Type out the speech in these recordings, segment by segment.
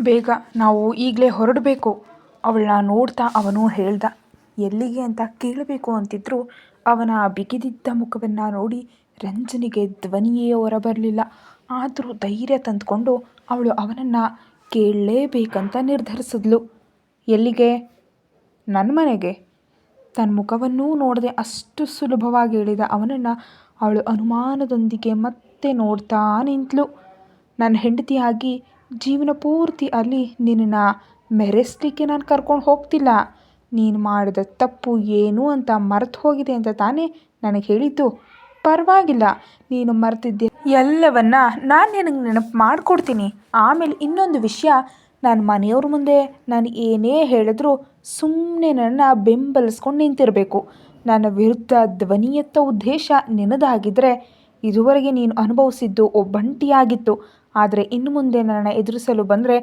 ಬೇಗ ನಾವು ಈಗಲೇ ಹೊರಡಬೇಕು. ಅವಳನ್ನ ನೋಡ್ತಾ ಅವನು ಹೇಳ್ದ, ಎಲ್ಲಿಗೆ ಅಂತ ಕೇಳಬೇಕು ಅಂತಿದ್ರು, ಅವನ ಬಿಗಿದಿದ್ದ ಮುಖವನ್ನು ನೋಡಿ ರಂಜನಿಗೆ ಧ್ವನಿಯೇ ಹೊರಬರಲಿಲ್ಲ. ಆದರೂ ಧೈರ್ಯ ತಂದುಕೊಂಡು ಅವಳು ಅವನನ್ನು ಕೇಳಲೇಬೇಕಂತ ನಿರ್ಧರಿಸಿದ್ಲು. ಎಲ್ಲಿಗೆ? ನನ್ನ ಮನೆಗೆ. ತನ್ನ ಮುಖವನ್ನೂ ನೋಡದೆ ಅಷ್ಟು ಸುಲಭವಾಗಿ ಹೇಳಿದ ಅವನನ್ನು ಅವಳು ಅನುಮಾನದೊಂದಿಗೆ ಮತ್ತೆ ನೋಡ್ತಾ ನಿಂತಳು ನನ್ನ ಹೆಂಡತಿಯಾಗಿ ಜೀವನ ಪೂರ್ತಿ ಅಲ್ಲಿ ನಿನ್ನನ್ನು ಮೆರೆಸಲಿಕ್ಕೆ ನಾನು ಕರ್ಕೊಂಡು ಹೋಗ್ತಿಲ್ಲ. ನೀನು ಮಾಡಿದ ತಪ್ಪು ಏನು ಅಂತ ಮರೆತು ಹೋಗಿದೆ ಅಂತ ತಾನೇ ನನಗೆ ಹೇಳಿದ್ದು. ಪರವಾಗಿಲ್ಲ, ನೀನು ಮರೆತಿದ್ದೆ. ಎಲ್ಲವನ್ನ ನಾನು ನಿನಗೆ ನೆನಪು ಮಾಡಿಕೊಡ್ತೀನಿ. ಆಮೇಲೆ ಇನ್ನೊಂದು ವಿಷಯ ನನ್ನ ಮನೆಯವ್ರ ಮುಂದೆ ನಾನು ಏನೇ ಹೇಳಿದ್ರೂ ಸುಮ್ಮನೆ ನನ್ನ ಬೆಂಬಲಿಸ್ಕೊಂಡು ನಿಂತಿರಬೇಕು. ನನ್ನ ವಿರುದ್ಧ ಧ್ವನಿಯತ್ತ ಉದ್ದೇಶ ನಿನ್ನದಾಗಿದ್ದರೆ ಇದುವರೆಗೆ ನೀನು ಅನುಭವಿಸಿದ್ದು ಒಬ್ಬಂಟಿಯಾಗಿತ್ತು. ಆದರೆ ಇನ್ನು ಮುಂದೆ ನನ್ನ ಎದುರಿಸಲು ಬಂದರೆ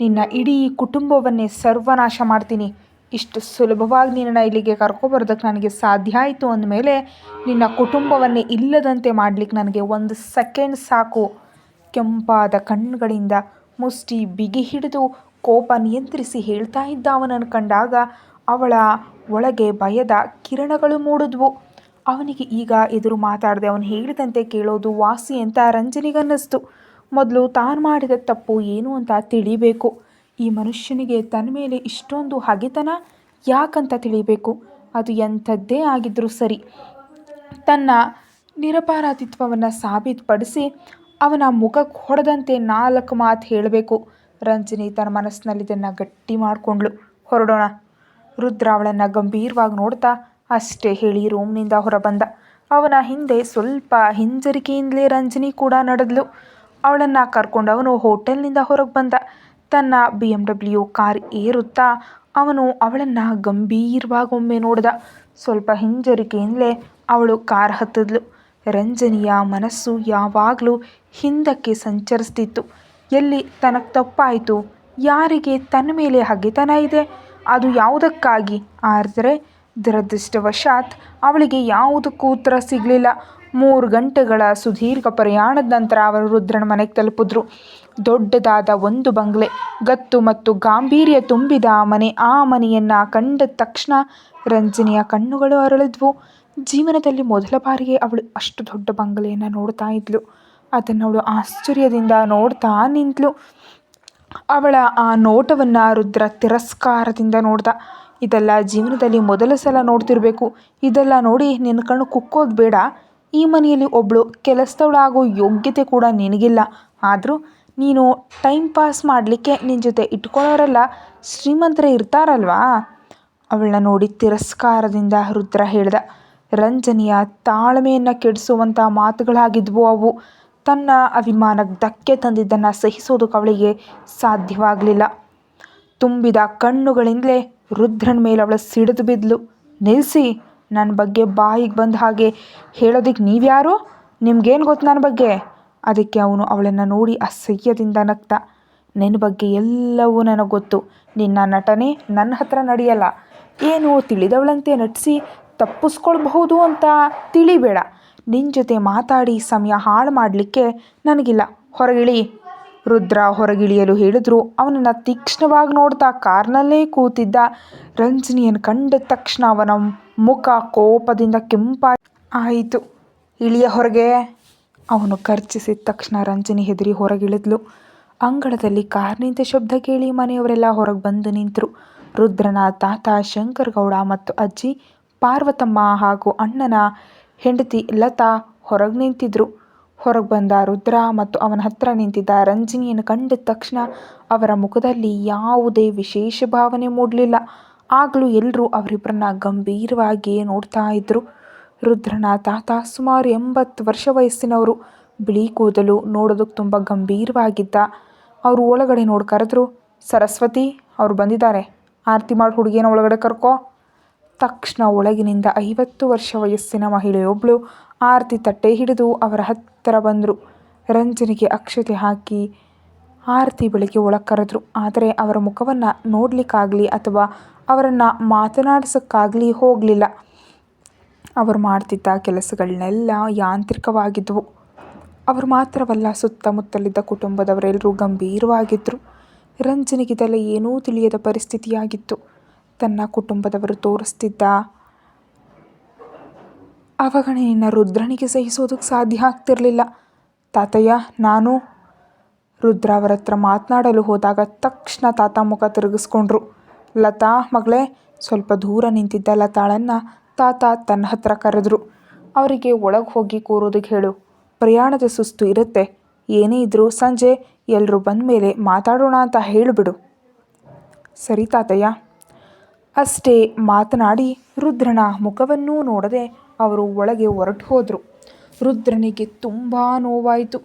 ನಿನ್ನ ಇಡೀ ಕುಟುಂಬವನ್ನೇ ಸರ್ವನಾಶ ಮಾಡ್ತೀನಿ. ಇಷ್ಟು ಸುಲಭವಾಗಿ ನಿನ್ನನ್ನು ಇಲ್ಲಿಗೆ ಕರ್ಕೊಬರೋದಕ್ಕೆ ನನಗೆ ಸಾಧ್ಯ ಆಯಿತು ಅಂದಮೇಲೆ ನಿನ್ನ ಕುಟುಂಬವನ್ನೇ ಇಲ್ಲದಂತೆ ಮಾಡಲಿಕ್ಕೆ ನನಗೆ ಒಂದು ಸೆಕೆಂಡ್ ಸಾಕು. ಕೆಂಪಾದ ಕಣ್ಣುಗಳಿಂದ ಮುಷ್ಟಿ ಬಿಗಿ ಹಿಡಿದು ಕೋಪ ನಿಯಂತ್ರಿಸಿ ಹೇಳ್ತಾ ಇದ್ದ ಅವನನ್ನು ಕಂಡಾಗ ಅವಳ ಒಳಗೆ ಭಯದ ಕಿರಣಗಳು ಮೂಡಿದ್ವು. ಅವನಿಗೆ ಈಗ ಎದುರು ಮಾತಾಡದೆ ಅವನು ಹೇಳಿದಂತೆ ಕೇಳೋದು ವಾಸಿ ಅಂತ ರಂಜನಿಗನ್ನಿಸ್ತು. ಮೊದಲು ತಾನು ಮಾಡಿದ ತಪ್ಪು ಏನು ಅಂತ ತಿಳಿಬೇಕು. ಈ ಮನುಷ್ಯನಿಗೆ ತನ್ನ ಮೇಲೆ ಇಷ್ಟೊಂದು ಹಗೆತನ ಯಾಕಂತ ತಿಳಿಬೇಕು? ಅದು ಎಂಥದ್ದೇ ಆಗಿದ್ದರೂ ಸರಿ. ತನ್ನ ನಿರಪರಾಧಿತ್ವವನ್ನು ಸಾಬೀತುಪಡಿಸಿ ಅವನ ಮುಖಕ್ಕೆ ಹೊಡೆದಂತೆ ನಾಲ್ಕು ಮಾತು ಹೇಳಬೇಕು. ರಂಜನಿ ತನ್ನ ಮನಸ್ಸಿನಲ್ಲಿ ಇದನ್ನು ಗಟ್ಟಿ ಮಾಡಿಕೊಂಡ್ಳು. ಹೊರಡೋಣ. ರುದ್ರ ಅವಳನ್ನು ಗಂಭೀರವಾಗಿ ನೋಡ್ತಾ ಅಷ್ಟೇ ಹೇಳಿ ರೂಮ್ನಿಂದ ಹೊರಬಂದ. ಅವನ ಹಿಂದೆ ಸ್ವಲ್ಪ ಹಿಂಜರಿಕೆಯಿಂದಲೇ ರಂಜನಿ ಕೂಡ ನಡೆದ್ಲು. ಅವಳನ್ನು ಕರ್ಕೊಂಡು ಅವನು ಹೋಟೆಲ್ನಿಂದ ಹೊರಗೆ ಬಂದ. ತನ್ನ ಬಿ ಎಂ ಡಬ್ಲ್ಯೂ ಕಾರ್ ಏರುತ್ತಾ ಅವನು ಅವಳನ್ನು ಗಂಭೀರವಾಗಿ ಒಮ್ಮೆ ನೋಡ್ದ. ಸ್ವಲ್ಪ ಹಿಂಜರಿಕೆಯಿಂದಲೇ ಅವಳು ಕಾರ್ ಹತ್ತಿದ್ಲು. ರಂಜನಿಯ ಮನಸ್ಸು ಯಾವಾಗಲೂ ಹಿಂದಕ್ಕೆ ಸಂಚರಿಸ್ತಿತ್ತು. ಎಲ್ಲಿ ತನಗೆ ತಪ್ಪಾಯಿತು, ಯಾರಿಗೆ ತನ್ನ ಮೇಲೆ ಹಗೆತನ ಇದೆ, ಅದು ಯಾವುದಕ್ಕಾಗಿ? ಆದರೆ ದುರದೃಷ್ಟವಶಾತ್ ಅವಳಿಗೆ ಯಾವುದಕ್ಕೂ ಉತ್ತರ ಸಿಗಲಿಲ್ಲ. ಮೂರು ಗಂಟೆಗಳ ಸುದೀರ್ಘ ಪ್ರಯಾಣದ ನಂತರ ಅವರು ರುದ್ರನ ಮನೆಗೆ ತಲುಪಿದ್ರು. ದೊಡ್ಡದಾದ ಒಂದು ಬಂಗ್ಲೆ, ಗತ್ತು ಮತ್ತು ಗಾಂಭೀರ್ಯ ತುಂಬಿದ ಆ ಮನೆ, ಆ ಮನೆಯನ್ನು ಕಂಡ ತಕ್ಷಣ ರಂಜನಿಯ ಕಣ್ಣುಗಳು ಅರಳಿದ್ವು. ಜೀವನದಲ್ಲಿ ಮೊದಲ ಬಾರಿಗೆ ಅವಳು ಅಷ್ಟು ದೊಡ್ಡ ಬಂಗಲೆಯನ್ನು ನೋಡ್ತಾ ಇದ್ಲು. ಅದನ್ನು ಅವಳು ಆಶ್ಚರ್ಯದಿಂದ ನೋಡ್ತಾ ನಿಂತಳು ಅವಳ ಆ ನೋಟವನ್ನು ರುದ್ರ ತಿರಸ್ಕಾರದಿಂದ ನೋಡ್ದ. ಇದೆಲ್ಲ ಜೀವನದಲ್ಲಿ ಮೊದಲ ಸಲ ನೋಡ್ತಿರ್ಬೇಕು. ಇದೆಲ್ಲ ನೋಡಿ ನಿನ್ನ ಕಣ್ಣು ಕುಕ್ಕೋದು ಬೇಡ. ಈ ಮನೆಯಲ್ಲಿ ಒಬ್ಬಳು ಕೆಲಸದವಳಾಗೋ ಯೋಗ್ಯತೆ ಕೂಡ ನಿನಗಿಲ್ಲ. ಆದರೂ ನೀನು ಟೈಮ್ ಪಾಸ್ ಮಾಡಲಿಕ್ಕೆ ನಿನ್ನ ಜೊತೆ ಇಟ್ಕೊಳ್ಳೋರೆಲ್ಲ ಶ್ರೀಮಂತರೇ ಇರ್ತಾರಲ್ವಾ? ಅವಳನ್ನ ನೋಡಿ ತಿರಸ್ಕಾರದಿಂದ ರುದ್ರ ಹೇಳ್ದ, ರಂಜನಿಯ ತಾಳ್ಮೆಯನ್ನು ಕೆಡಿಸುವಂಥ ಮಾತುಗಳಾಗಿದ್ವು ಅವು. ತನ್ನ ಅಭಿಮಾನಕ್ಕೆ ಧಕ್ಕೆ ತಂದಿದ್ದನ್ನು ಸಹಿಸೋದಕ್ಕೆ ಅವಳಿಗೆ ಸಾಧ್ಯವಾಗಲಿಲ್ಲ. ತುಂಬಿದ ಕಣ್ಣುಗಳಿಂದಲೇ ರುದ್ರನ ಮೇಲೆ ಅವಳ ಸಿಡಿದು ಬಿದ್ಲು. ನಿಲ್ಲಿಸಿ ನನ್ನ ಬಗ್ಗೆ ಬಾಯಿಗೆ ಬಂದ ಹಾಗೆ ಹೇಳೋದಕ್ಕೆ ನೀವ್ಯಾರು? ನಿಮ್ಗೇನು ಗೊತ್ತು ನನ್ನ ಬಗ್ಗೆ? ಅದಕ್ಕೆ ಅವನು ಅವಳನ್ನು ನೋಡಿ ಅಸಹ್ಯದಿಂದ ನಗ್ತ. ನಿನ್ನ ಬಗ್ಗೆ ಎಲ್ಲವೂ ನನಗೆ ಗೊತ್ತು. ನಿನ್ನ ನಟನೆ ನನ್ನ ಹತ್ರ ನಡೆಯಲ್ಲ. ಏನು ತಿಳಿದವಳಂತೆ ನಟಿಸಿ ತಪ್ಪಿಸ್ಕೊಳ್ಬಹುದು ಅಂತ ತಿಳಿಬೇಡ. ನಿನ್ನ ಜೊತೆ ಮಾತಾಡಿ ಸಮಯ ಹಾಳು ಮಾಡಲಿಕ್ಕೆ ನನಗಿಲ್ಲ. ಹೊರಗಿಳಿ. ರುದ್ರ ಹೊರಗಿಳಿಯಲು ಹೇಳಿದ್ರು. ಅವನನ್ನು ತೀಕ್ಷ್ಣವಾಗಿ ನೋಡ್ತಾ ಕಾರ್ನಲ್ಲೇ ಕೂತಿದ್ದ ರಂಜನಿಯನ್ನು ಕಂಡ ತಕ್ಷಣ ಅವನ ಮುಖ ಕೋಪದಿಂದ ಕೆಂಪ ಆಯಿತು. ಇಳಿಯ ಹೊರಗೆ ಅವನು ಖರ್ಚಿಸಿದ ತಕ್ಷಣ ರಂಜನಿ ಹೆದರಿ ಹೊರಗಿಳಿದ್ಲು. ಅಂಗಳದಲ್ಲಿ ಕಾರ್ ನಿಂತ ಶಬ್ದ ಕೇಳಿ ಮನೆಯವರೆಲ್ಲ ಹೊರಗೆ ಬಂದು ನಿಂತರು. ರುದ್ರನ ತಾತ ಶಂಕರಗೌಡ ಮತ್ತು ಅಜ್ಜಿ ಪಾರ್ವತಮ್ಮ ಹಾಗೂ ಅಣ್ಣನ ಹೆಂಡತಿ ಲತಾ ಹೊರಗೆ ನಿಂತಿದ್ರು. ಹೊರಗೆ ಬಂದ ರುದ್ರ ಮತ್ತು ಅವನ ಹತ್ರ ನಿಂತಿದ್ದ ರಂಜಿನಿಯನ್ನು ಕಂಡ ತಕ್ಷಣ ಅವರ ಮುಖದಲ್ಲಿ ಯಾವುದೇ ವಿಶೇಷ ಭಾವನೆ ಮೂಡಲಿಲ್ಲ. ಆಗಲೂ ಎಲ್ಲರೂ ಅವರಿಬ್ಬರನ್ನ ಗಂಭೀರವಾಗಿಯೇ ನೋಡ್ತಾ ಇದ್ದರು ರುದ್ರನ ತಾತ ಸುಮಾರು ಎಂಬತ್ತು ವರ್ಷ ವಯಸ್ಸಿನವರು. ಬಿಳಿ ಕೂದಲು ನೋಡೋದಕ್ಕೆ ತುಂಬ ಗಂಭೀರವಾಗಿದ್ದ. ಅವರು ಒಳಗಡೆ ನೋಡಿ ಕರೆದ್ರು, ಸರಸ್ವತಿ, ಅವರು ಬಂದಿದ್ದಾರೆ. ಆರತಿ ಮಾಡಿ ಹುಡುಗಿನ ಒಳಗಡೆ ಕರ್ಕೋ. ತಕ್ಷಣ ಒಳಗಿನಿಂದ ಐವತ್ತು ವರ್ಷ ವಯಸ್ಸಿನ ಮಹಿಳೆಯೊಬ್ಬಳು ಆರತಿ ತಟ್ಟೆ ಹಿಡಿದು ಅವರ ಹತ್ತಿರ ಬಂದರು. ರಂಜನಿಗೆ ಅಕ್ಷತೆ ಹಾಕಿ ಆರತಿ ಬೆಳಗ್ಗೆ ಒಳಗೆ ಆದರೆ ಅವರ ಮುಖವನ್ನು ನೋಡಲಿಕ್ಕಾಗಲಿ ಅಥವಾ ಅವರನ್ನು ಮಾತನಾಡಿಸೋಕ್ಕಾಗಲಿ ಹೋಗಲಿಲ್ಲ. ಅವರು ಮಾಡ್ತಿದ್ದ ಕೆಲಸಗಳನ್ನೆಲ್ಲ ಯಾಂತ್ರಿಕವಾಗಿದ್ದವು ಅವರು ಮಾತ್ರವಲ್ಲ ಸುತ್ತಮುತ್ತಲಿದ್ದ ಕುಟುಂಬದವರೆಲ್ಲರೂ ಗಂಭೀರವಾಗಿದ್ದರು ರಂಜನಿಗಿದೆಲ್ಲ ಏನೂ ತಿಳಿಯದ ಪರಿಸ್ಥಿತಿಯಾಗಿತ್ತು. ತನ್ನ ಕುಟುಂಬದವರು ತೋರಿಸ್ತಿದ್ದ ಅವಗಣನೆಯನ್ನು ರುದ್ರನಿಗೆ ಸಹಿಸೋದಕ್ಕೆ ಸಾಧ್ಯ ಆಗ್ತಿರಲಿಲ್ಲ. ತಾತಯ್ಯ, ನಾನು ರುದ್ರ ಅವರ ಹತ್ರ ಮಾತನಾಡಲು ಹೋದಾಗ ತಕ್ಷಣ ತಾತ ಮುಖ ತಿರುಗಿಸ್ಕೊಂಡ್ರು. ಲತಾ, ಮಗಳೇ, ಸ್ವಲ್ಪ ದೂರ ನಿಂತಿದ್ದ ಲತಾಳನ್ನು ತಾತ ತನ್ನ ಹತ್ರ ಕರೆದ್ರು. ಅವರಿಗೆ ಒಳಗೆ ಹೋಗಿ ಕೂರೋದಕ್ಕೆ ಹೇಳು. ಪ್ರಯಾಣದ ಸುಸ್ತು ಇರುತ್ತೆ. ಏನೇ ಇದ್ದರೂ ಸಂಜೆ ಎಲ್ಲರೂ ಬಂದ ಮೇಲೆ ಮಾತಾಡೋಣ ಅಂತ ಹೇಳಿಬಿಡು. ಸರಿ ತಾತಯ್ಯ. ಅಷ್ಟೇ ಮಾತನಾಡಿ ರುದ್ರನ ಮುಖವನ್ನೂ ನೋಡದೆ ಅವರು ಒಳಗೆ ಹೊರಟು ಹೋದರು. ರುದ್ರನಿಗೆ ತುಂಬ ನೋವಾಯಿತು.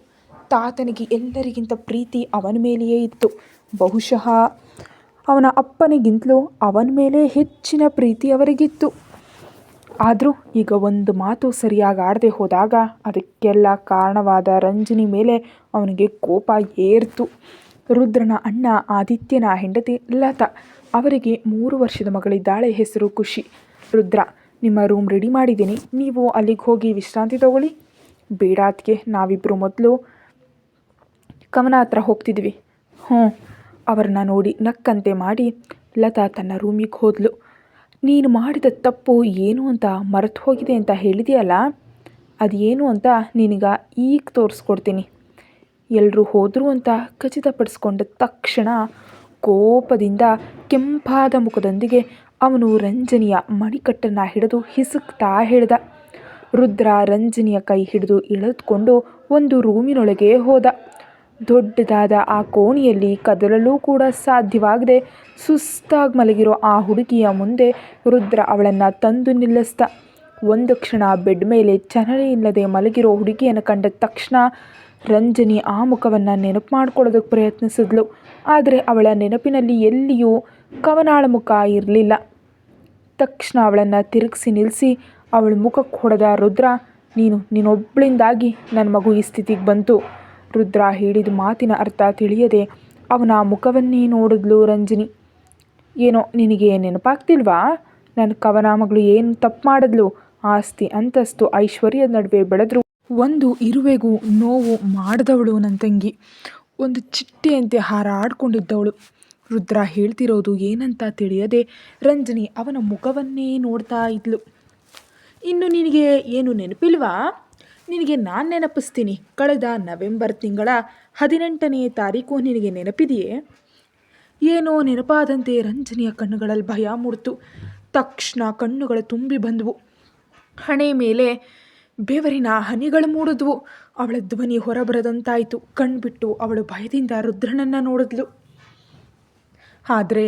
ತಾತನಿಗೆ ಎಲ್ಲರಿಗಿಂತ ಪ್ರೀತಿ ಅವನ ಮೇಲೆಯೇ ಇತ್ತು. ಬಹುಶಃ ಅವನ ಅಪ್ಪನಿಗಿಂತಲೂ ಅವನ ಮೇಲೆ ಹೆಚ್ಚಿನ ಪ್ರೀತಿ ಅವರಿಗಿತ್ತು. ಆದರೂ ಈಗ ಒಂದು ಮಾತು ಸರಿಯಾಗಿ ಆಡದೆ ಹೋದಾಗ ಅದಕ್ಕೆಲ್ಲ ಕಾರಣವಾದ ರಂಜನಿ ಮೇಲೆ ಅವನಿಗೆ ಕೋಪ ಏರ್ತು. ರುದ್ರನ ಅಣ್ಣ ಆದಿತ್ಯನ ಹೆಂಡತಿ ಲತಾ, ಅವರಿಗೆ ಮೂರು ವರ್ಷದ ಮಗಳಿದ್ದಾಳೆ ಹೆಸರು ಖುಷಿ. ರುದ್ರ ನಿಮ್ಮ ರೂಮ್ ರೆಡಿ ಮಾಡಿದ್ದೀನಿ. ನೀವು ಅಲ್ಲಿಗೆ ಹೋಗಿ ವಿಶ್ರಾಂತಿ ತಗೊಳ್ಳಿ. ಬೇಡ ಅದಕ್ಕೆ ನಾವಿಬ್ಬರು ಮೊದಲು ಕಮನ ಹತ್ರ ಹೋಗ್ತಿದ್ವಿ. ಹ್ಞೂ, ಅವ್ರನ್ನ ನೋಡಿ ನಕ್ಕಂತೆ ಮಾಡಿ ಲತಾ ತನ್ನ ರೂಮಿಗೆ ಹೋದ್ಲು. ನೀನು ಮಾಡಿದ ತಪ್ಪು ಏನು ಅಂತ ಮರೆತು ಹೋಗಿದೆ ಅಂತ ಹೇಳಿದೆಯಲ್ಲ, ಅದೇನು ಅಂತ ನಿನಗ ಈಗ ತೋರಿಸ್ಕೊಡ್ತೀನಿ. ಎಲ್ಲರೂ ಹೋದರು ಅಂತ ಖಚಿತಪಡಿಸ್ಕೊಂಡ ತಕ್ಷಣ ಕೋಪದಿಂದ ಕೆಂಪಾದ ಮುಖದೊಂದಿಗೆ ಅವನು ರಂಜನಿಯ ಮಣಿಕಟ್ಟನ್ನು ಹಿಡಿದು ಹಿಸುಕ್ತಾ ಹೇಳಿದ. ರುದ್ರ ರಂಜನಿಯ ಕೈ ಹಿಡಿದು ಎಳೆದುಕೊಂಡು ಒಂದು ರೂಮಿನೊಳಗೆ ಹೋದ. ದೊಡ್ಡದಾದ ಆ ಕೋಣೆಯಲ್ಲಿ ಕದಲಲು ಕೂಡ ಸಾಧ್ಯವಾಗದೆ ಸುಸ್ತಾಗಿ ಮಲಗಿರೋ ಆ ಹುಡುಗಿಯ ಮುಂದೆ ರುದ್ರ ಅವಳನ್ನು ತಂದು ನಿಲ್ಲಿಸ್ದ. ಒಂದು ಕ್ಷಣ ಬೆಡ್ ಮೇಲೆ ಚಲನೆ ಇಲ್ಲದೆ ಮಲಗಿರೋ ಹುಡುಗಿಯನ್ನು ಕಂಡ ತಕ್ಷಣ ರಂಜನಿ ಆ ಮುಖವನ್ನು ನೆನಪು ಮಾಡ್ಕೊಳ್ಳೋದಕ್ಕೆ ಪ್ರಯತ್ನಿಸಿದ್ಲು. ಆದರೆ ಅವಳ ನೆನಪಿನಲ್ಲಿ ಎಲ್ಲಿಯೂ ಕವನಾಳ ಮುಖ ಇರಲಿಲ್ಲ. ತಕ್ಷಣ ಅವಳನ್ನು ತಿರುಗಿಸಿ ನಿಲ್ಲಿಸಿ ಅವಳ ಮುಖಕ್ಕೆ ಹೊಡೆದ ರುದ್ರ, ನೀನು ನೀನೊಬ್ಬಳಿಂದಾಗಿ ನನ್ನ ಮಗು ಈ ಸ್ಥಿತಿಗೆ ಬಂತು. ರುದ್ರ ಹೇಳಿದ ಮಾತಿನ ಅರ್ಥ ತಿಳಿಯದೆ ಅವನ ಮುಖವನ್ನೇ ನೋಡಿದ್ಲು ರಂಜಿನಿ. ಏನೋ, ನಿನಗೆ ನೆನಪಾಗ್ತಿಲ್ವಾ? ನನ್ನ ಕವನ ಮಗಳು ಏನು ತಪ್ಪು ಮಾಡಿದ್ಲು? ಆಸ್ತಿ, ಅಂತಸ್ತು, ಐಶ್ವರ್ಯದ ನಡುವೆ ಬೆಳೆದ್ರು. ಒಂದು ಇರುವೆಗೂ ನೋವು ಮಾಡಿದವಳು ನನ್ನ ತಂಗಿ. ಒಂದು ಚಿಟ್ಟೆಯಂತೆ ಹಾರಾಡ್ಕೊಂಡಿದ್ದವಳು. ರುದ್ರ ಹೇಳ್ತಿರೋದು ಏನಂತ ತಿಳಿಯದೆ ರಂಜನಿ ಅವನ ಮುಖವನ್ನೇ ನೋಡ್ತಾ ಇದ್ಲು. ಇನ್ನು ನಿನಗೆ ಏನು ನೆನಪಿಲ್ವಾ? ನಿನಗೆ ನಾನು ನೆನಪಿಸ್ತೀನಿ. ಕಳೆದ ನವೆಂಬರ್ ತಿಂಗಳ ಹದಿನೆಂಟನೇ ತಾರೀಕು ನಿನಗೆ ನೆನಪಿದೆಯೇ? ಏನೋ ನೆನಪಾದಂತೆ ರಂಜನಿಯ ಕಣ್ಣುಗಳಲ್ಲಿ ಭಯ ಮೂಡ್ತು. ತಕ್ಷಣ ಕಣ್ಣುಗಳು ತುಂಬಿ ಬಂದವು. ಹಣೆ ಮೇಲೆ ಬೆವರಿನ ಹನಿಗಳು ಮೂಡಿದ್ವು. ಅವಳ ಧ್ವನಿ ಹೊರಬರದಂತಾಯಿತು. ಕಣ್ಬಿಟ್ಟು ಅವಳು ಭಯದಿಂದ ರುದ್ರನನ್ನು ನೋಡಿದ್ಲು. ಆದರೆ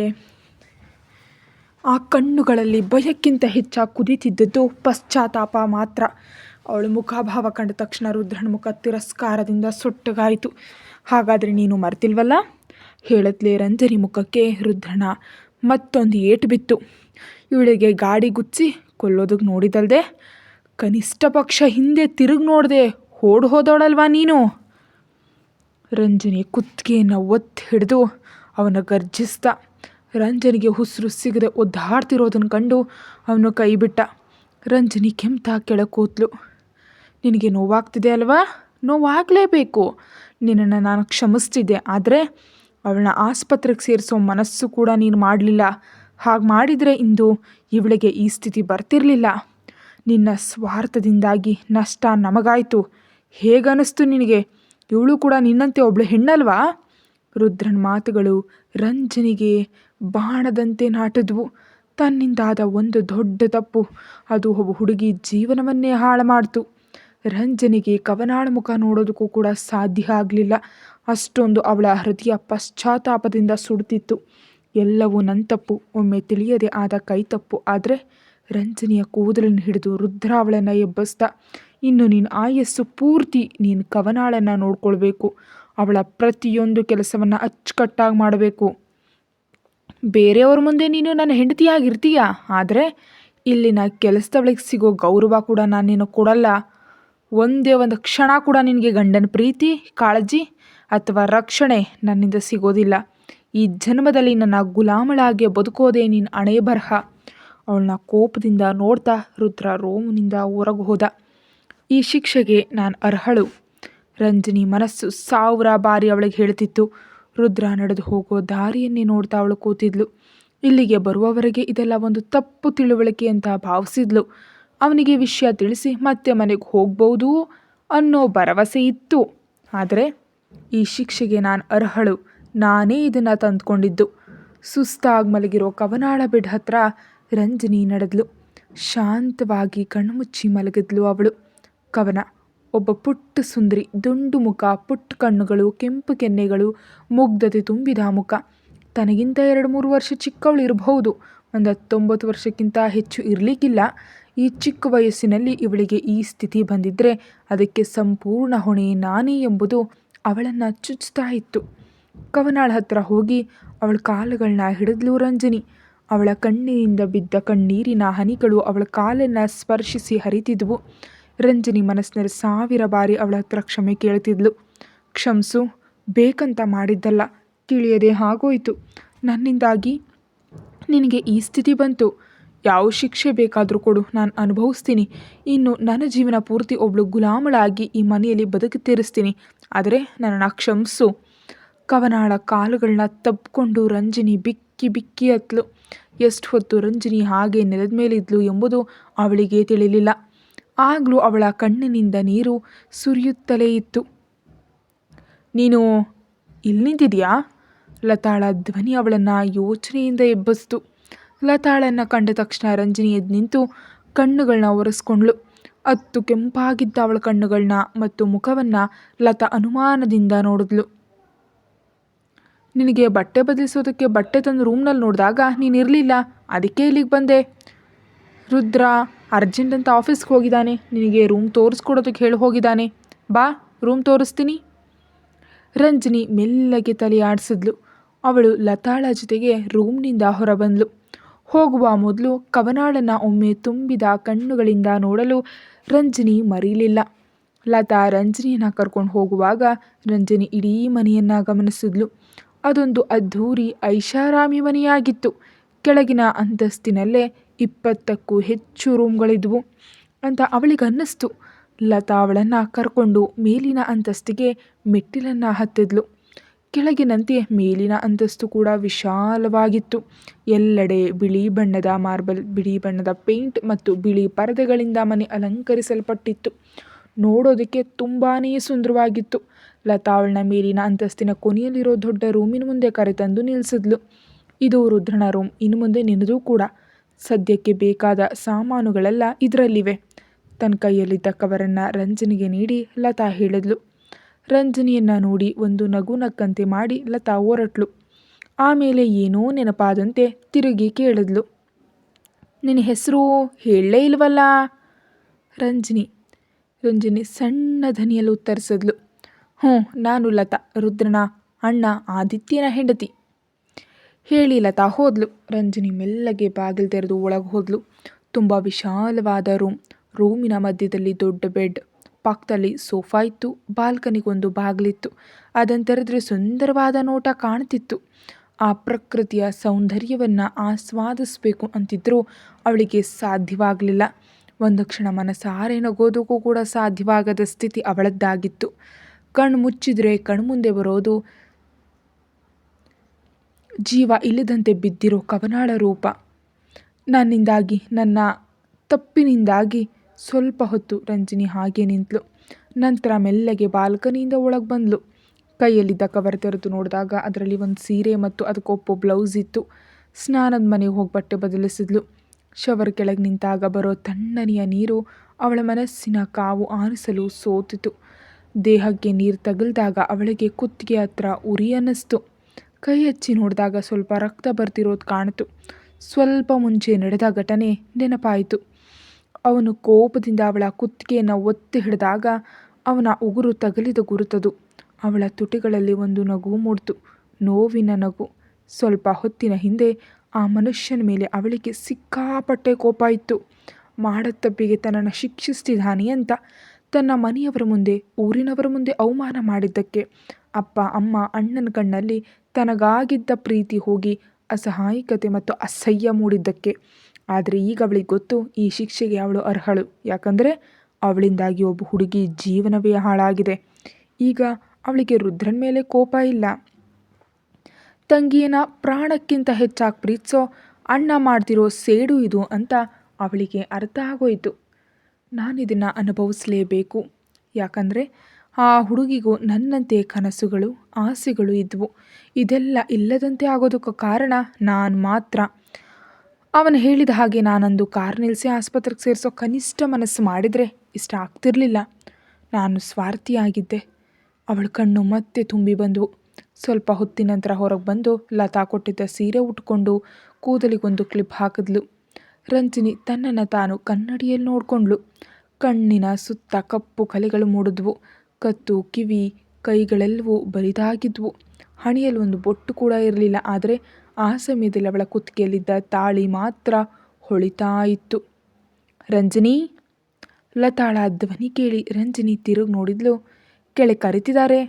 ಆ ಕಣ್ಣುಗಳಲ್ಲಿ ಭಯಕ್ಕಿಂತ ಹೆಚ್ಚಾಗಿ ಕುದೀತಿದ್ದದ್ದು ಪಶ್ಚಾತ್ತಾಪ ಮಾತ್ರ. ಅವಳು ಮುಖಾಭಾವ ಕಂಡ ತಕ್ಷಣ ರುದ್ರನ ಮುಖ ತಿರಸ್ಕಾರದಿಂದ ಸೊಟ್ಟಗಾಯಿತು. ಹಾಗಾದರೆ ನೀನು ಮರ್ತಿಲ್ವಲ್ಲ? ಹೇಳತ್ಲೆ ರಂಜನಿ ಮುಖಕ್ಕೆ ರುದ್ರಣ ಮತ್ತೊಂದು ಏಟು ಬಿತ್ತು. ಇವಳಿಗೆ ಗಾಡಿ ಗುಚ್ಚಿ ಕೊಲ್ಲೋದಕ್ಕೆ ನೋಡಿದಲ್ದೆ, ಕನಿಷ್ಠ ಪಕ್ಷ ಹಿಂದೆ ತಿರುಗಿ ನೋಡದೆ ಓಡ್ ಹೋದವಳಲ್ವಾ ನೀನು? ರಂಜನಿ ಕುತ್ತಿಗೆಯನ್ನು ಒತ್ತಿ ಹಿಡಿದು ಅವನ ಗರ್ಜಿಸ್ತ. ರಂಜನಿಗೆ ಉಸಿರು ಸಿಗದೆ ಒದ್ದಾಡ್ತಿರೋದನ್ನು ಕಂಡು ಅವನು ಕೈ ಬಿಟ್ಟ ರಂಜನಿ ಕೆಮ್ತಾ ಕೆಳಕೂತ್ಲು ನಿನಗೆ ನೋವಾಗ್ತಿದೆ ಅಲ್ವಾ? ನೋವಾಗಲೇಬೇಕು. ನಿನ್ನನ್ನು ನಾನು ಕ್ಷಮಿಸ್ತಿದ್ದೆ, ಆದರೆ ಅವಳನ್ನ ಆಸ್ಪತ್ರೆಗೆ ಸೇರಿಸೋ ಮನಸ್ಸು ಕೂಡ ನೀನು ಮಾಡಲಿಲ್ಲ. ಹಾಗೆ ಮಾಡಿದರೆ ಇಂದು ಇವಳಿಗೆ ಈ ಸ್ಥಿತಿ ಬರ್ತಿರಲಿಲ್ಲ. ನಿನ್ನ ಸ್ವಾರ್ಥದಿಂದಾಗಿ ನಷ್ಟ ನಮಗಾಯಿತು. ಹೇಗನ್ನಿಸ್ತು ನಿನಗೆ? ಇವಳು ಕೂಡ ನಿನ್ನಂತೆ ಒಬ್ಬಳು ಹೆಣ್ಣಲ್ವಾ? ರುದ್ರನ ಮಾತುಗಳು ರಂಜನಿಗೆ ಬಾಣದಂತೆ ನಾಟಿದ್ವು. ತನ್ನಿಂದಾದ ಒಂದು ದೊಡ್ಡ ತಪ್ಪು. ಅದು ಒಬ್ಬ ಹುಡುಗಿ ಜೀವನವನ್ನೇ ಹಾಳು ಮಾಡ್ತು ರಂಜನಿಗೆ ಕವನಾಳ ಮುಖ ನೋಡೋದಕ್ಕೂ ಕೂಡ ಸಾಧ್ಯ ಆಗಲಿಲ್ಲ. ಅಷ್ಟೊಂದು ಅವಳ ಹೃದಯ ಪಶ್ಚಾತ್ತಾಪದಿಂದ ಸುಡ್ತಿತ್ತು. ಎಲ್ಲವೂ ನನ್ನ ತಪ್ಪು ಒಮ್ಮೆ ತಿಳಿಯದೆ ಆದ ಕೈ ತಪ್ಪು ಆದರೆ ರಂಜನಿಯ ಕೂದಲನ್ನು ಹಿಡಿದು ರುದ್ರ ಅವಳನ್ನು ಎಬ್ಬಸ್ದ ಇನ್ನು ನೀನು ಆಯಸ್ಸು ಪೂರ್ತಿ ನೀನು ಕವನಾಳನ್ನು ನೋಡ್ಕೊಳ್ಬೇಕು. ಅವಳ ಪ್ರತಿಯೊಂದು ಕೆಲಸವನ್ನು ಅಚ್ಚುಕಟ್ಟಾಗಿ ಮಾಡಬೇಕು. ಬೇರೆಯವ್ರ ಮುಂದೆ ನೀನು ನನ್ನ ಹೆಂಡತಿಯಾಗಿರ್ತೀಯ? ಆದರೆ ಇಲ್ಲಿನ ಕೆಲಸದವಳಿಗೆ ಸಿಗೋ ಗೌರವ ಕೂಡ ನಾನು ನೀನು ಕೊಡಲ್ಲ. ಒಂದೇ ಒಂದು ಕ್ಷಣ ಕೂಡ ನಿನಗೆ ಗಂಡನ ಪ್ರೀತಿ, ಕಾಳಜಿ ಅಥವಾ ರಕ್ಷಣೆ ನನ್ನಿಂದ ಸಿಗೋದಿಲ್ಲ. ಈ ಜನ್ಮದಲ್ಲಿ ನನ್ನ ಗುಲಾಮಳಾಗಿ ಬದುಕೋದೇ ನೀನು ಅಣೆ ಬರಹ. ಅವಳನ್ನ ಕೋಪದಿಂದ ನೋಡ್ತಾ ರುದ್ರ ರೋಮನಿಂದ ಹೊರಗೆ ಹೋದ. ಈ ಶಿಕ್ಷೆಗೆ ನಾನು ಅರ್ಹಳು. ರಂಜನಿ ಮನಸ್ಸು ಸಾವಿರ ಬಾರಿ ಅವಳಿಗೆ ಹೇಳ್ತಿತ್ತು. ರುದ್ರ ನಡೆದು ಹೋಗೋ ದಾರಿಯನ್ನೇ ನೋಡ್ತಾ ಅವಳು ಕೂತಿದ್ಲು. ಇಲ್ಲಿಗೆ ಬರುವವರೆಗೆ ಇದೆಲ್ಲ ಒಂದು ತಪ್ಪು ತಿಳುವಳಿಕೆ ಅಂತ ಭಾವಿಸಿದ್ಲು. ಅವನಿಗೆ ವಿಷಯ ತಿಳಿಸಿ ಮತ್ತೆ ಮನೆಗೆ ಹೋಗ್ಬೋದು ಅನ್ನೋ ಭರವಸೆ ಇತ್ತು. ಆದರೆ ಈ ಶಿಕ್ಷೆಗೆ ನಾನು ಅರ್ಹಳು. ನಾನೇ ಇದನ್ನು ತಂದುಕೊಂಡಿದ್ದು. ಸುಸ್ತಾಗಿ ಮಲಗಿರೋ ಕವನಾಳ ಬಿಡ್ ಹತ್ರ ರಂಜನಿ ನಡೆದ್ಲು. ಶಾಂತವಾಗಿ ಕಣ್ಮುಚ್ಚಿ ಮಲಗಿದ್ಲು ಅವಳು. ಕವನ ಒಬ್ಬ ಪುಟ್ಟ ಸುಂದರಿ, ದುಂಡು ಮುಖ, ಪುಟ್ಟ ಕಣ್ಣುಗಳು, ಕೆಂಪು ಕೆನ್ನೆಗಳು, ಮುಗ್ಧತೆ ತುಂಬಿದ ಮುಖ. ತನಗಿಂತ ಎರಡು ಮೂರು ವರ್ಷ ಚಿಕ್ಕವಳು ಇರಬಹುದು, ಒಂದು ಹತ್ತೊಂಬತ್ತು ವರ್ಷಕ್ಕಿಂತ ಹೆಚ್ಚು ಇರಲಿಕ್ಕಿಲ್ಲ. ಈ ಚಿಕ್ಕ ವಯಸ್ಸಿನಲ್ಲಿ ಇವಳಿಗೆ ಈ ಸ್ಥಿತಿ ಬಂದಿದ್ದರೆ ಅದಕ್ಕೆ ಸಂಪೂರ್ಣ ಹೊಣೆ ನಾನೇ ಎಂಬುದು ಅವಳನ್ನು ಚುಚ್ತಾ ಇತ್ತು. ಕವನಾಳ ಹತ್ರ ಹೋಗಿ ಅವಳ ಕಾಲುಗಳನ್ನ ಹಿಡಿದ್ಲು ರಂಜನಿ. ಅವಳ ಕಣ್ಣಿನಿಂದ ಬಿದ್ದ ಕಣ್ಣೀರಿನ ಹನಿಗಳು ಅವಳ ಕಾಲನ್ನು ಸ್ಪರ್ಶಿಸಿ ಹರಿತಿದ್ವು. ರಂಜನಿ ಮನಸ್ಸಿನಲ್ಲಿ ಸಾವಿರ ಬಾರಿ ಅವಳ ಹತ್ರ ಕ್ಷಮೆ ಕೇಳ್ತಿದ್ಲು. ಕ್ಷಮಿಸು, ಬೇಕಂತ ಮಾಡಿದ್ದಲ್ಲ, ತಿಳಿಯದೆ ಹಾಗೋಯಿತು ನನ್ನಿಂದಾಗಿ ನಿನಗೆ ಈ ಸ್ಥಿತಿ ಬಂತು. ಯಾವ ಶಿಕ್ಷೆ ಬೇಕಾದರೂ ಕೊಡು, ನಾನು ಅನುಭವಿಸ್ತೀನಿ. ಇನ್ನು ನನ್ನ ಜೀವನ ಪೂರ್ತಿ ಒಬ್ಳು ಗುಲಾಮಳಾಗಿ ಈ ಮನೆಯಲ್ಲಿ ಬದುಕುತ್ತಿರಿಸ್ತೀನಿ ಆದರೆ ನನ್ನ ಕ್ಷಮಿಸು. ಕವನಾಳ ಕಾಲುಗಳನ್ನ ತಬ್ಕೊಂಡು ರಂಜಿನಿ ಬಿಕ್ಕಿ ಬಿಕ್ಕಿ ಹತ್ಲು. ಎಷ್ಟು ಹೊತ್ತು ರಂಜಿನಿ ಹಾಗೆ ನೆಲದ ಮೇಲಿದ್ಲು ಎಂಬುದು ಅವಳಿಗೆ ತಿಳಿಲಿಲ್ಲ. ಆಗಲೂ ಅವಳ ಕಣ್ಣಿನಿಂದ ನೀರು ಸುರಿಯುತ್ತಲೇ ಇತ್ತು. ನೀನು ಇಲ್ಲಿ ನಿಂತಿದೆಯಾ? ಲತಾಳ ಧ್ವನಿ ಅವಳನ್ನು ಯೋಚನೆಯಿಂದ ಎಬ್ಬಿಸ್ತು. ಲತಾಳನ್ನು ಕಂಡ ತಕ್ಷಣ ರಂಜಿನಿ ಎದ್ದು ನಿಂತು ಕಣ್ಣುಗಳನ್ನ ಒರೆಸ್ಕೊಂಡ್ಳು. ಅತ್ತು ಕೆಂಪಾಗಿದ್ದ ಅವಳ ಕಣ್ಣುಗಳನ್ನ ಮತ್ತು ಮುಖವನ್ನು ಲತಾ ಅನುಮಾನದಿಂದ ನೋಡಿದ್ಲು. ನಿನಗೆ ಬಟ್ಟೆ ಬದಲಿಸೋದಕ್ಕೆ ಬಟ್ಟೆ ತಂದು ರೂಮ್ನಲ್ಲಿ ನೋಡಿದಾಗ ನೀನು ಇರಲಿಲ್ಲ, ಅದಕ್ಕೆ ಇಲ್ಲಿಗೆ ಬಂದೆ. ರುದ್ರ ಅರ್ಜೆಂಟ್ ಅಂತ ಆಫೀಸ್ಗೆ ಹೋಗಿದ್ದಾನೆ. ನಿನಗೆ ರೂಮ್ ತೋರಿಸ್ಕೊಡೋದಕ್ಕೆ ಹೇಳಿ ಹೋಗಿದ್ದಾನೆ. ಬಾ, ರೂಮ್ ತೋರಿಸ್ತೀನಿ. ರಂಜನಿ ಮೆಲ್ಲಗೆ ತಲೆ ಆಡಿಸಿದ್ಲು. ಅವಳು ಲತಾಳ ಜೊತೆಗೆ ರೂಮ್ನಿಂದ ಹೊರಬಂದ್ಲು. ಹೋಗುವ ಮೊದಲು ಕವನಾಳನ್ನು ಒಮ್ಮೆ ತುಂಬಿದ ಕಣ್ಣುಗಳಿಂದ ನೋಡಲು ರಂಜನಿ ಮರೀಲಿಲ್ಲ. ಲತಾ ರಂಜನಿಯನ್ನು ಕರ್ಕೊಂಡು ಹೋಗುವಾಗ ರಂಜನಿ ಇಡೀ ಮನೆಯನ್ನು ಗಮನಿಸಿದ್ಲು. ಅದೊಂದು ಅದ್ಧೂರಿ ಐಷಾರಾಮಿ ಮನೆಯಾಗಿತ್ತು. ಕೆಳಗಿನ ಅಂತಸ್ತಿನಲ್ಲೇ ಇಪ್ಪತ್ತಕ್ಕೂ ಹೆಚ್ಚು ರೂಮ್ಗಳಿದ್ವು. ಅಂತ ಅವಳಿಗನ್ನಿಸ್ತು ಲತಾ ಅವಳನ್ನು ಕರ್ಕೊಂಡು ಮೇಲಿನ ಅಂತಸ್ತಿಗೆ ಮೆಟ್ಟಿಲನ್ನು ಹತ್ತಿದ್ಲು. ಕೆಳಗಿನಂತೆ ಮೇಲಿನ ಅಂತಸ್ತು ಕೂಡ ವಿಶಾಲವಾಗಿತ್ತು. ಎಲ್ಲೆಡೆ ಬಿಳಿ ಬಣ್ಣದ ಮಾರ್ಬಲ್, ಬಿಳಿ ಬಣ್ಣದ ಪೇಂಟ್ ಮತ್ತು ಬಿಳಿ ಪರದೆಗಳಿಂದ ಮನೆ ಅಲಂಕರಿಸಲ್ಪಟ್ಟಿತ್ತು. ನೋಡೋದಕ್ಕೆ ತುಂಬಾ ಸುಂದರವಾಗಿತ್ತು. ಲತಾ ಅವಳನ್ನ ಮೇಲಿನ ಅಂತಸ್ತಿನ ಕೊನೆಯಲ್ಲಿರೋ ದೊಡ್ಡ ರೂಮಿನ ಮುಂದೆ ಕರೆತಂದು ನಿಲ್ಲಿಸಿದ್ಲು ಇದು ರುದ್ರನ ರೂಮ್, ಇನ್ನು ಮುಂದೆ ನಿನ್ನದೂ ಕೂಡ. ಸದ್ಯಕ್ಕೆ ಬೇಕಾದ ಸಾಮಾನುಗಳೆಲ್ಲ ಇದರಲ್ಲಿವೆ. ತನ್ನ ಕೈಯಲ್ಲಿದ್ದ ಕವರನ್ನು ರಂಜನಿಗೆ ನೀಡಿ ಲತಾ ಹೇಳಿದ್ಲು. ರಂಜನಿಯನ್ನು ನೋಡಿ ಒಂದು ನಗು ನಕ್ಕಂತೆ ಮಾಡಿ ಲತಾ ಹೊರಟ್ಲು ಆಮೇಲೆ ಏನೋ ನೆನಪಾದಂತೆ ತಿರುಗಿ ಕೇಳಿದ್ಲು. ನಿನ್ನ ಹೆಸರು ಹೇಳಲೇ ಇಲ್ವಲ್ಲ? ರಂಜನಿ. ರಂಜನಿ ಸಣ್ಣ ಧನಿಯಲ್ಲಿ ಉತ್ತರಿಸಿದ್ಲು. ಹ್ಞೂ ನಾನು ಲತಾ, ರುದ್ರನ, ಅಣ್ಣ, ಆದಿತ್ಯನ ಹೆಂಡತಿ. ಹೇಳಿ ಲತಾ ಹೋದ್ಲು. ರಂಜನಿ ಮೆಲ್ಲಗೆ ಬಾಗಿಲು ತೆರೆದು ಒಳಗೆ ಹೋದ್ಲು. ತುಂಬ ವಿಶಾಲವಾದ ರೂಮ್. ರೂಮಿನ ಮಧ್ಯದಲ್ಲಿ ದೊಡ್ಡ ಬೆಡ್. ಪಕ್ಕದಲ್ಲಿ ಸೋಫಾ ಇತ್ತು. ಬಾಲ್ಕನಿಗೊಂದು ಬಾಗಿಲಿತ್ತು. ಅದನ್ನು ತೆರೆದ್ರೆ ಸುಂದರವಾದ ನೋಟ ಕಾಣ್ತಿತ್ತು. ಆ ಪ್ರಕೃತಿಯ ಸೌಂದರ್ಯವನ್ನು ಆಸ್ವಾದಿಸಬೇಕು ಅಂತಿದ್ರೂ ಅವಳಿಗೆ ಸಾಧ್ಯವಾಗಲಿಲ್ಲ. ಒಂದು ಕ್ಷಣ ಮನಸಾರೆ ನಗೋದಕ್ಕೂ ಕೂಡ ಸಾಧ್ಯವಾಗದ ಸ್ಥಿತಿ ಅವಳದ್ದಾಗಿತ್ತು. ಕಣ್ಣು ಮುಚ್ಚಿದರೆ ಕಣ್ಮುಂದೆ ಬರೋದು ಜೀವ ಇಲ್ಲದಂತೆ ಬಿದ್ದಿರೋ ಕವನಾಳ ರೂಪ. ನನ್ನಿಂದಾಗಿ, ನನ್ನ ತಪ್ಪಿನಿಂದಾಗಿ ಸ್ವಲ್ಪ ಹೊತ್ತು ರಂಜಿನಿ ಹಾಗೆ ನಿಂತಳು ನಂತರ ಮೆಲ್ಲಗೆ ಬಾಲ್ಕನಿಯಿಂದ ಒಳಗೆ ಬಂದಳು ಕೈಯಲ್ಲಿದ್ದ ಕವರ್ ತೆರೆದು ನೋಡಿದಾಗ ಅದರಲ್ಲಿ ಒಂದು ಸೀರೆ ಮತ್ತು ಅದಕ್ಕೊಪ್ಪು ಬ್ಲೌಸ್ ಇತ್ತು. ಸ್ನಾನದ ಮನೆಗೆ ಹೋಗಿ ಬಟ್ಟೆ ಬದಲಿಸಿದ್ಲು. ಶವರ್ ಕೆಳಗೆ ನಿಂತಾಗ ಬರೋ ತಣ್ಣನೆಯ ನೀರು ಅವಳ ಮನಸ್ಸಿನ ಕಾವು ಆರಿಸಲು ಸೋತಿತು. ದೇಹಕ್ಕೆ ನೀರು ತಗಲಿದಾಗ ಅವಳಿಗೆ ಕುತ್ತಿಗೆ ಹತ್ರ ಉರಿ ಅನ್ನಿಸ್ತು. ಕೈ ಹಚ್ಚಿ ನೋಡಿದಾಗ ಸ್ವಲ್ಪ ರಕ್ತ ಬರ್ತಿರೋದು ಕಾಣಿತು. ಸ್ವಲ್ಪ ಮುಂಚೆ ನಡೆದ ಘಟನೆ ನೆನಪಾಯಿತು. ಅವನು ಕೋಪದಿಂದ ಅವಳ ಕುತ್ತಿಗೆಯನ್ನು ಒತ್ತಿ ಹಿಡಿದಾಗ ಅವನ ಉಗುರು ತಗಲಿದ ಗುರುತದು. ಅವಳ ತುಟಿಗಳಲ್ಲಿ ಒಂದು ನಗು ಮೂಡ್ತು. ನೋವಿನ ನಗು. ಸ್ವಲ್ಪ ಹೊತ್ತಿನ ಹಿಂದೆ ಆ ಮನುಷ್ಯನ ಮೇಲೆ ಅವಳಿಗೆ ಸಿಕ್ಕಾಪಟ್ಟೆ ಕೋಪ ಇತ್ತು. ಮಾಡದ ತನ್ನನ್ನು ಶಿಕ್ಷಿಸ್ತಿದ್ದಾನೆ ಅಂತ ತನ್ನ ಮನೆಯವರ ಮುಂದೆ, ಊರಿನವರ ಮುಂದೆ ಅವಮಾನ ಮಾಡಿದ್ದಕ್ಕೆ ಅಪ್ಪ, ಅಮ್ಮ, ಅಣ್ಣನ ಕಣ್ಣಲ್ಲಿ ತನಗಾಗಿದ್ದ ಪ್ರೀತಿ ಹೋಗಿ ಅಸಹಾಯಕತೆ ಮತ್ತು ಅಸಹ್ಯ ಮೂಡಿದ್ದಕ್ಕೆ. ಆದರೆ ಈಗ ಅವಳಿಗೆ ಗೊತ್ತು ಈ ಶಿಕ್ಷೆಗೆ ಅವಳು ಅರ್ಹಳು. ಯಾಕಂದರೆ ಅವಳಿಂದಾಗಿ ಒಬ್ಬ ಹುಡುಗಿ ಜೀವನವೇ ಹಾಳಾಗಿದೆ. ಈಗ ಅವಳಿಗೆ ರುದ್ರನ ಮೇಲೆ ಕೋಪ ಇಲ್ಲ. ತಂಗಿಯನ್ನ ಪ್ರಾಣಕ್ಕಿಂತ ಹೆಚ್ಚಾಗಿ ಪ್ರೀತಿಸೋ, ಅಣ್ಣ ಮಾಡ್ತಿರೋ ಸೇಡು ಇದು ಅಂತ ಅವಳಿಗೆ ಅರ್ಥ ಆಗೋಯಿತು. ನಾನಿದನ್ನು ಅನುಭವಿಸಲೇಬೇಕು. ಯಾಕಂದರೆ ಆ ಹುಡುಗಿಗೂ ನನ್ನಂತೆ ಕನಸುಗಳು, ಆಸೆಗಳು ಇದ್ವು. ಇದೆಲ್ಲ ಇಲ್ಲದಂತೆ ಆಗೋದಕ್ಕೆ ಕಾರಣ ನಾನು ಮಾತ್ರ. ಅವನು ಹೇಳಿದ ಹಾಗೆ ನಾನಂದು ಕಾರ್ ನಿಲ್ಲಿಸಿ ಆಸ್ಪತ್ರೆಗೆ ಸೇರಿಸೋ ಕನಿಷ್ಠ ಮನಸ್ಸು ಮಾಡಿದರೆ ಇಷ್ಟ ಆಗ್ತಿರಲಿಲ್ಲ. ನಾನು ಸ್ವಾರ್ಥಿಯಾಗಿದ್ದೆ. ಅವಳ ಕಣ್ಣು ಮತ್ತೆ ತುಂಬಿ ಬಂದವು. ಸ್ವಲ್ಪ ಹೊತ್ತಿನ ನಂತರ ಹೊರಗೆ ಬಂದು ಲತಾ ಕೊಟ್ಟಿದ್ದ ಸೀರೆ ಉಟ್ಕೊಂಡು ಕೂದಲಿಗೊಂದು ಕ್ಲಿಪ್ ಹಾಕಿದ್ಲು. ರಂಜಿನಿ ತನ್ನನ್ನು ತಾನು ಕನ್ನಡಿಯಲ್ಲಿ ನೋಡಿಕೊಂಡ್ಳು. ಕಣ್ಣಿನ ಸುತ್ತ ಕಪ್ಪು ಕಲೆಗಳು ಮೂಡಿದ್ವು. ಕತ್ತು, ಕಿವಿ, ಕೈಗಳೆಲ್ಲವೂ ಬರಿದಾಗಿದ್ವು. ಹಣೆಯಲ್ಲಿ ಒಂದು ಬೊಟ್ಟು ಕೂಡ ಇರಲಿಲ್ಲ. ಆದರೆ ಆ ಸಮಯದಲ್ಲಿ ಅವಳ ಕುತ್ತಿಗೆಯಲ್ಲಿದ್ದ ತಾಳಿ ಮಾತ್ರ ಹೊಳಿತಾ ಇತ್ತು ರಂಜನಿ, ಲತಾಳ ಧ್ವನಿ ಕೇಳಿ ರಂಜನಿ ತಿರುಗಿ ನೋಡಿದ್ಲು. ಕೆಳೆ ಕರೀತಿದ್ದಾರೆ.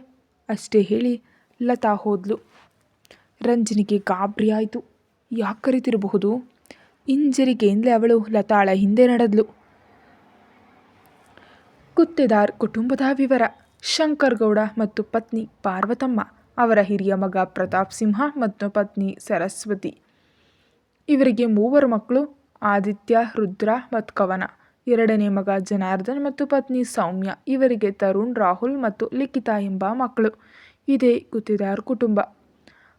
ಅಷ್ಟೇ ಹೇಳಿ, ಲತಾ ಹೋದ್ಲು. ರಂಜನಿಗೆ ಗಾಬರಿ ಆಯಿತು. ಯಾಕೆ ಕರಿತಿರಬಹುದು? ಹಿಂಜರಿಕೆಯಿಂದಲೇ ಅವಳು ಲತಾಳ ಹಿಂದೆ ನಡೆದ್ಲು. ಗುತ್ತೇದಾರ್ ಕುಟುಂಬದ ವಿವರ. ಶಂಕರ್ ಗೌಡ ಮತ್ತು ಪತ್ನಿ ಪಾರ್ವತಮ್ಮ, ಅವರ ಹಿರಿಯ ಮಗ ಪ್ರತಾಪ್ ಸಿಂಹ ಮತ್ತು ಪತ್ನಿ ಸರಸ್ವತಿ. ಇವರಿಗೆ ಮೂವರು ಮಕ್ಕಳು, ಆದಿತ್ಯ, ರುದ್ರ ಮತ್ತು ಕವನ. ಎರಡನೇ ಮಗ ಜನಾರ್ದನ್ ಮತ್ತು ಪತ್ನಿ ಸೌಮ್ಯ. ಇವರಿಗೆ ತರುಣ್, ರಾಹುಲ್ ಮತ್ತು ಲಿಖಿತಾ ಎಂಬ ಮಕ್ಕಳು. ಇದೇ ಗುತ್ತಿದಾರ್ ಕುಟುಂಬ.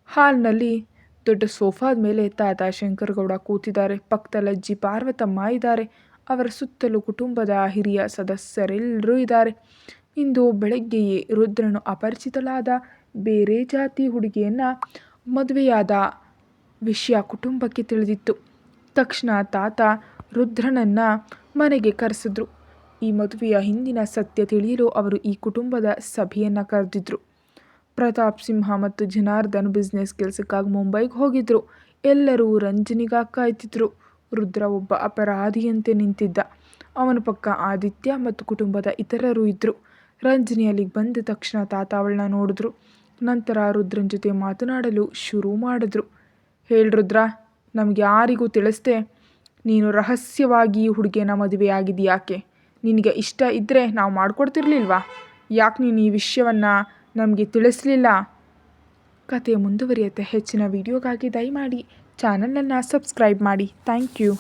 ಹಾಲ್ನಲ್ಲಿ ದೊಡ್ಡ ಸೋಫಾದ ಮೇಲೆ ತಾತ ಶಂಕರಗೌಡ ಕೂತಿದ್ದಾರೆ. ಪಕ್ಕದಲ್ಲಿ ಅಜ್ಜಿ ಪಾರ್ವತಮ್ಮ ಇದ್ದಾರೆ. ಅವರ ಸುತ್ತಲೂ ಕುಟುಂಬದ ಹಿರಿಯ ಸದಸ್ಯರೆಲ್ಲರೂ ಇದ್ದಾರೆ. ಇಂದು ಬೆಳಗ್ಗೆಯೇ ರುದ್ರನು ಅಪರಿಚಿತಳಾದ ಬೇರೆ ಜಾತಿ ಹುಡುಗಿಯನ್ನು ಮದುವೆಯಾದ ವಿಷಯ ಕುಟುಂಬಕ್ಕೆ ತಿಳಿದಿತ್ತು. ತಕ್ಷಣ ತಾತ ರುದ್ರನನ್ನು ಮನೆಗೆ ಕರೆಸಿದ್ರು. ಈ ಮದುವೆಯ ಹಿಂದಿನ ಸತ್ಯ ತಿಳಿಯಲು ಅವರು ಈ ಕುಟುಂಬದ ಸಭೆಯನ್ನು ಕರೆದಿದ್ರು. ಪ್ರತಾಪ್ ಸಿಂಹ ಮತ್ತು ಜನಾರ್ದನ್ ಬಿಸ್ನೆಸ್ ಕೆಲಸಕ್ಕಾಗಿ ಮುಂಬೈಗೆ ಹೋಗಿದ್ದರು ಎಲ್ಲರೂ ರಂಜನಿಗಾಗಿ ಕಾಯ್ತಿದ್ರು. ರುದ್ರ ಒಬ್ಬ ಅಪರಾಧಿಯಂತೆ ನಿಂತಿದ್ದ. ಅವನ ಪಕ್ಕ ಆದಿತ್ಯ ಮತ್ತು ಕುಟುಂಬದ ಇತರರು ಇದ್ದರು ರಂಜನಿ ಅಲ್ಲಿಗೆ ಬಂದ ತಕ್ಷಣ ತಾತ ಅವಳನ್ನ ನೋಡಿದ್ರು. ನಂತರ ರುದ್ರನ ಜೊತೆ ಮಾತನಾಡಲು ಶುರು ಮಾಡಿದ್ರು. ಹೇಳಿ ರುದ್ರ, ನಮ್ಗೆ ಯಾರಿಗೂ ತಿಳಿಸ್ದೆ? ನೀನು ರಹಸ್ಯವಾಗಿ ಈ ಮದುವೆ ಯಾಕೆ ನಿನಗೆ ಇಷ್ಟ ಇದ್ದರೆ ನಾವು ಮಾಡಿಕೊಡ್ತಿರ್ಲಿಲ್ವಾ? ಯಾಕೆ ನೀನು ಈ ವಿಷಯವನ್ನು ನಮಗೆ ತಿಳಿಸ್ಲಿಲ್ಲ? ಕತೆ ಮುಂದುವರಿಯುತ್ತೆ. ಹೆಚ್ಚಿನ ವಿಡಿಯೋಗಾಗಿ ದಯಮಾಡಿ ಚಾನಲನ್ನು ಸಬ್ಸ್ಕ್ರೈಬ್ ಮಾಡಿ. Thank you.